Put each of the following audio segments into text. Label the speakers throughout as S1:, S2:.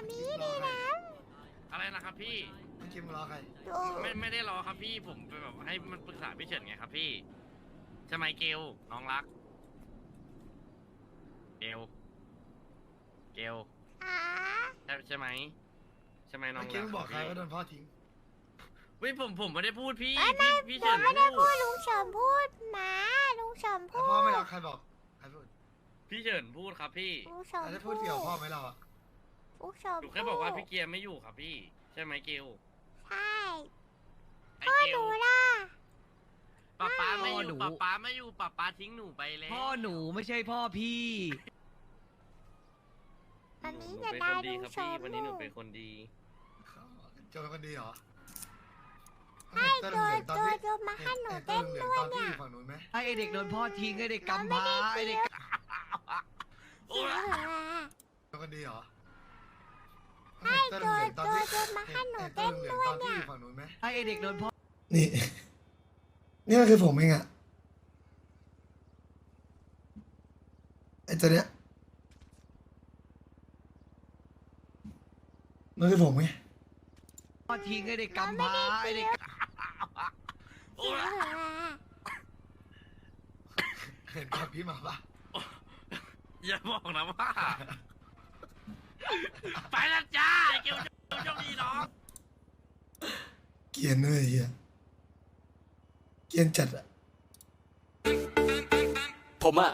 S1: รอใคร
S2: อะไรนะครับพี่
S1: เมื่อกี้มึงรอใคร
S3: ดู
S2: ไม่ไม่ได้รอครับพี่ผมไปแบบให้มันปรึกษาพี่เฉินไงครับพี่ใช่ไหมเกลน้องรัก เกลเกล
S3: อ่า
S2: ใช่ใช่ไหมใช่ไหมน้อง
S1: เมื่อกี้
S2: รัก
S1: มึงบอกใคร
S2: พี่
S1: ว่าโดนพ่อทิ้ง
S2: เฮ้ยผมผมไม่ได้พูดพี่
S3: ไม่ไม่
S2: พี่พี่
S3: หนู
S2: เฉิน
S3: ไม่ได้พู
S2: พู
S3: ด
S2: ด
S3: ลุงเฉิมพูดนะลุงเฉิม
S1: แต่
S3: พูด
S1: พ่อไม่รักใครบอก ใครพูด
S2: พี่เฉินพูดครับพี่
S3: ลุงเฉิม
S1: อาจจะ
S3: พู
S1: พู
S3: ด
S1: ดเกี่ยวกับพ่อไหมเราอะ
S3: ลุงเฉิม
S2: หนูแค่บอกว่าพี่เกียร์ไม่อยู่ครับพี่ ใช่ไหมเกล
S3: ใช่
S2: ไอ
S3: พ่อ
S2: เก
S3: ห
S2: ล
S3: นูล่ะ
S2: ป้าป้าไม่อ
S4: พ่อหนู
S2: ยู่ป้าป้าไม่อยู่ป้าป้าทิ้งหนูไปแล้ว
S4: พ่อหนูไม่ใช่พ่อพี่
S3: อันนี้
S2: ห
S3: จะ
S2: เป็น
S3: ได้
S2: คนดี
S3: ลุง
S2: ครับ
S3: เฉิ
S2: พี่
S3: ม
S2: วันนี้หนู
S3: พูด
S2: เป็นคนดี
S1: โจเป็นคนดีเหรอ
S3: ให้
S1: เต้น
S3: โด
S1: เห
S3: ย
S1: ลืองตอน
S3: โดย
S1: ที่
S3: โดยมาให้หนู
S1: เห็
S3: เต้น
S1: เหลือง
S3: ด้วย
S1: ตอนที่
S3: เนี่
S1: อยยู่ฝั่งนู้นไหม
S4: ไอเด็กโดนพ่อทิ้งไอเด็กกำพร้าไอเด็ก
S2: โอ้ย
S1: เป็นคนดีเหรอ
S3: ให้
S1: หนูเห็
S3: เต้น
S1: เหลือง
S3: ด้วย
S1: ตอนที่
S3: เนี่
S1: อยยู่ฝั่งนู้นไหม
S4: ไอเด็กโดนพ่อ
S1: นี่ นี่มันคือผมเองอะไอตัวเนี้ยมันคือผมไง
S4: พ่อทิ้งไอเด็กกำพร้าไอเด็ก
S2: โอ้ย
S1: เห็นกับพี่มาปะ
S2: อย่าบอกนะว่า ไปแล้วจ้าไอ้เกล โชคดีน้อง
S1: เกรียนด้วยไอ้เฮียเกรียนจัดอะ
S5: ผมอะ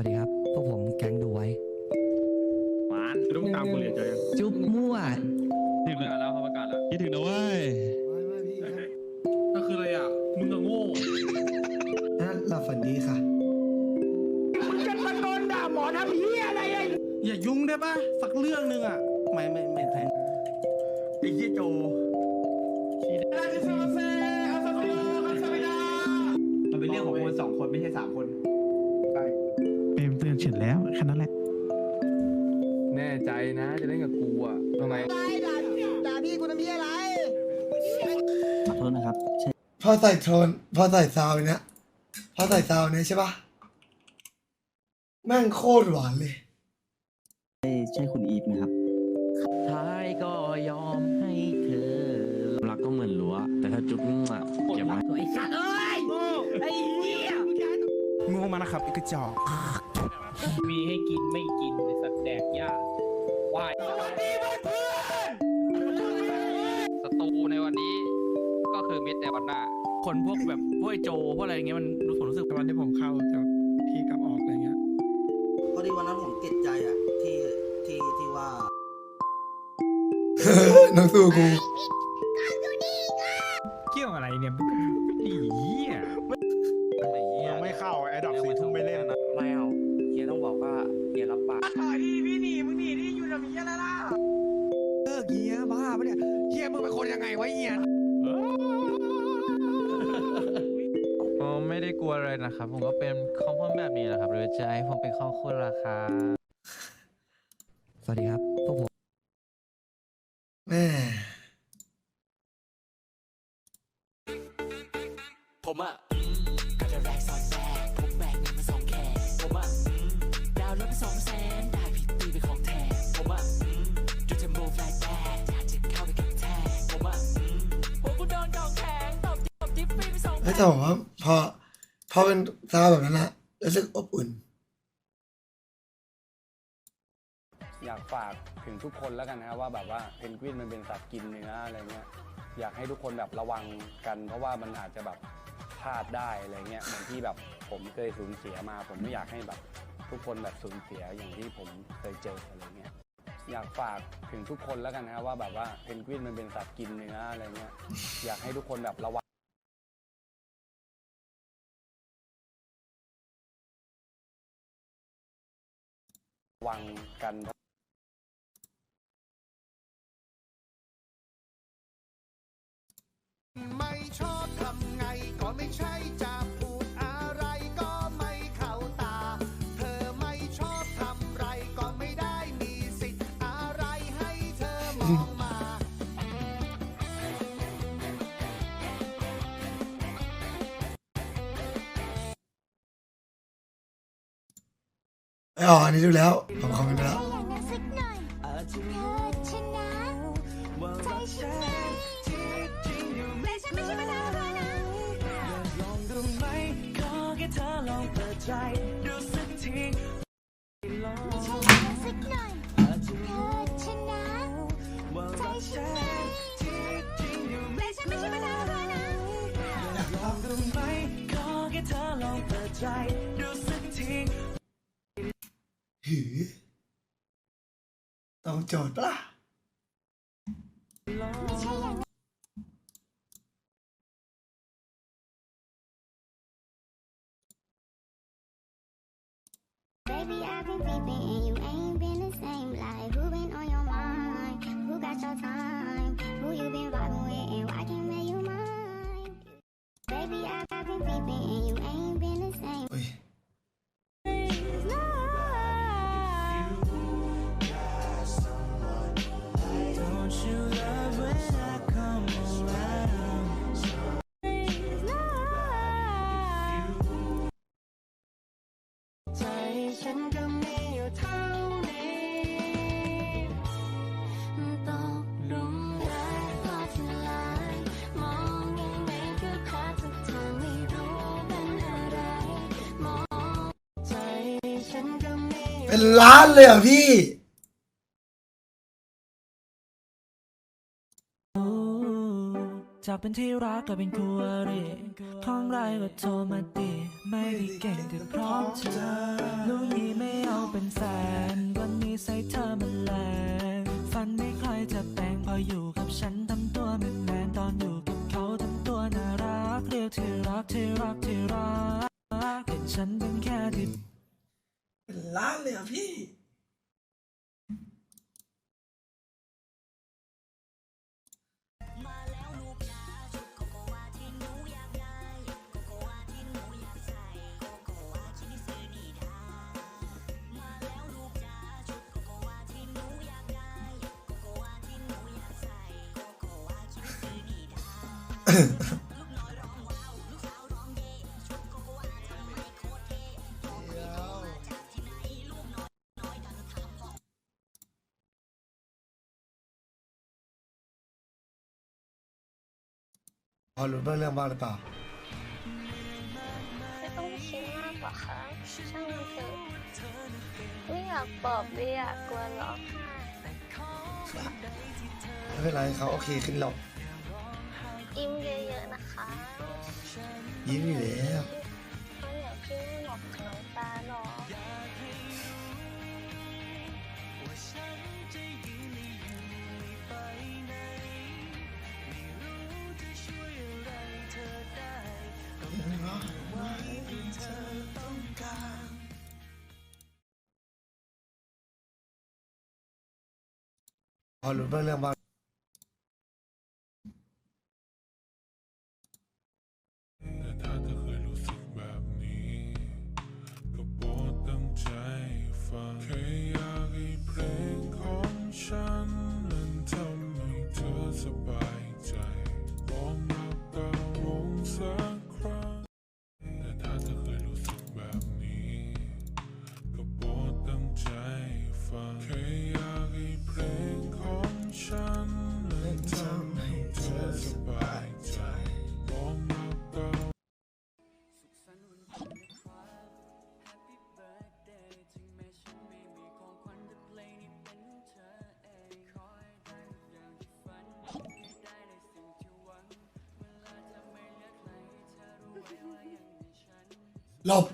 S5: วัสดี
S3: ครั
S4: บ พวกผมแก๊งดูไว้
S6: หวานต้องตามกูเรียนเจอยัง
S4: จุ๊บมั่ว
S6: ถึงแล้วเขาประกาศแล้ว
S7: คิดถึงนะเว้ย
S1: ไม่ไม่พี่ครับ
S6: ก็คืออะไรอะ มึงก็โง่
S1: นั่นหลับฝันดีค่ะ
S8: อย่ายุ่งได้ปะสักเรื่องหนึ่งอะ ไม่ไม่ไม่แทน
S6: ไอ้เหี้ยโจ
S8: มันเป็นเรื่องของคนสองคนไม่ใช่สามคน
S7: เอ็มเตือนเฉินแล้วแค่นั้นแหละ
S6: แน่ใจนะ จะเล่นกับกูอะทำไม
S5: ขอโทษนะครับ
S1: พอใส่โทนพอใส่ซาวน์เนี้ยพอใส่ซาวน์เนี้ยใช่ปะแม่งโคตรหวานเลย
S5: ใช่คุณอีฟนะครับ
S9: ท้ายก็ยอมให้เธอรักก็เหมือนรั้วแต่ถ้าจุ๊บอะเก็บไว้
S4: ไอสัตว์เอ้ย ไอเหี้ย
S8: งูมานะครับอีกกระจอก
S6: มีให้กินไม่กินในสัตว์แดกยากวาย
S9: ศัตรูในวันนี้ก็คือมิตรในวันหน้า
S8: คนพวกแบบพวกไอโจพวกอะไรอย่างเงี้ยมันรู้ผมรู้สึก วันที่ผมเข้าแต่พี่กลับออกอะไรเงี้ย
S10: พอดีวันนั้นผมติดใจอะ ที่ที่ที่ว่า
S1: น้องสู้กู
S7: เกี่ยวอะไรเนี่ย
S5: ต้องบอกว่าเฮียรับปาก
S4: เลิกเหี้ยบ้าปะเนี่ยเหี้ยมึงเป็นคนยังไงวะเหี้ย
S9: ผมไม่ได้กลัวอะไรนะครับ ผมก็เป็นคอมพอนแบบนี้แหละครับหรือจะให้ผมเป็นข้อคุณราคา
S4: สวัสดีครับพวกผม
S1: แม่
S5: ผมอะ แล้
S1: วแต่ผมว่าพอพอเป็นซาวแบบนั้นนะรู้สึกอบอุ่น
S11: อยากฝากถึงทุกคนแล้วกันนะครับว่าแบบว่าเพนกวินมันเป็นสัตว์กินเนื้ออะไรเงี้ยอยากให้ทุกคนแบบระวังกัน เพราะว่ามันอาจจะแบบพลาดได้อะไรเงี้ยเหมือนที่แบบผมเคยสูญเสียมา ผมไม่อยากให้แบบทุกคนแบบสูญเสียอย่างที่ผมเคยเจออะไรเงี้ยอยากฝากถึงทุกคนแล้วกันนะครับว่าแบบว่าเพนกวินมันเป็นสัตว์กินเนื้ออะไรเงี้ยอยากให้ทุกคนแบบระวัง
S12: วังกัน
S13: อ้อ๋ออั
S14: นนี้ดูแล้วผมคอมเมนต์ไปแล้ว
S3: อยางนั้นสัก
S5: ลองดูไหมขอแค่เธอลองเปิดใจดูสักที
S3: หน่อยเธอชนะ
S5: ว่า
S3: ใจ
S5: รัก
S3: ฉั
S5: แท้
S3: นไง
S5: ที่จริงอยู่
S3: แต่ฉันไม่ใช่ประธานนะ
S5: ลองดูไหมขอแค่เธอลองเปิดใจดูสักที
S14: หือต้องโจทย์ปะล่ะ
S5: เป็น
S14: ล้านเลยเหรอะพี่
S5: จากเป็นที่รักกลายเป็นคู่อริข้องไรก็โทรมาตีไม่ได้เก่งแต่พร้อมเธอรู้ยี่ไม่เอาเป็นแฟน วันนี้ใส่เธอมันแรงฝันไม่ใครจะแต่งพออยู่กับฉันทำตัวแมนแมนตอนอยู่กับเขาทำตัวน่ารักเรียกที่รักที่รักที่รักเห็นฉันเป็น
S14: ล้านเลยอะพี่ พอรู้เรื่องบ้างหรือเปล่า
S3: ไม่ต้องคิดมากหรอกค่ะช่างมันเถอะไม่อยากบอกไม่อยากกลัวร้องไห้
S14: ไม่เป็นไรเขาโอเคขึ้นหรอก
S3: ยิ้มเยอะๆนะคะ
S14: ยิ้มอยู่แล้ว
S3: เพราะเดี๋ยวพี่ไม่หมอกกับน้ำตาหรอก
S14: พอรู้เรื่
S1: หลบ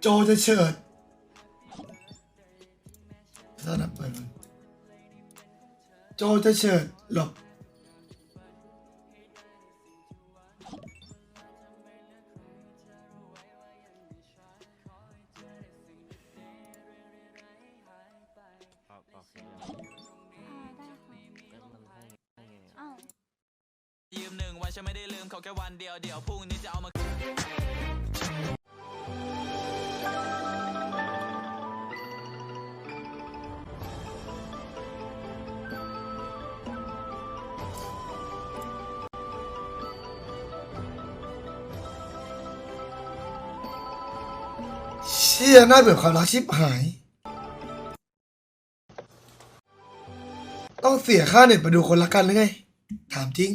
S1: โจจะ
S14: เฉิดสนับเปิดมันโจจะเฉิด หลบ
S15: ยืมหนึ่งวันฉันไม่ได้ลืมเขาแค่วันเดียวเดี๋ยวพรุ่งนี้จะเอามา
S1: เชี่ยน่าเบื่อความรักชิบหาย ต้องเสียค่าเน็ตมาดูคนละกันหรือไง ถามจริง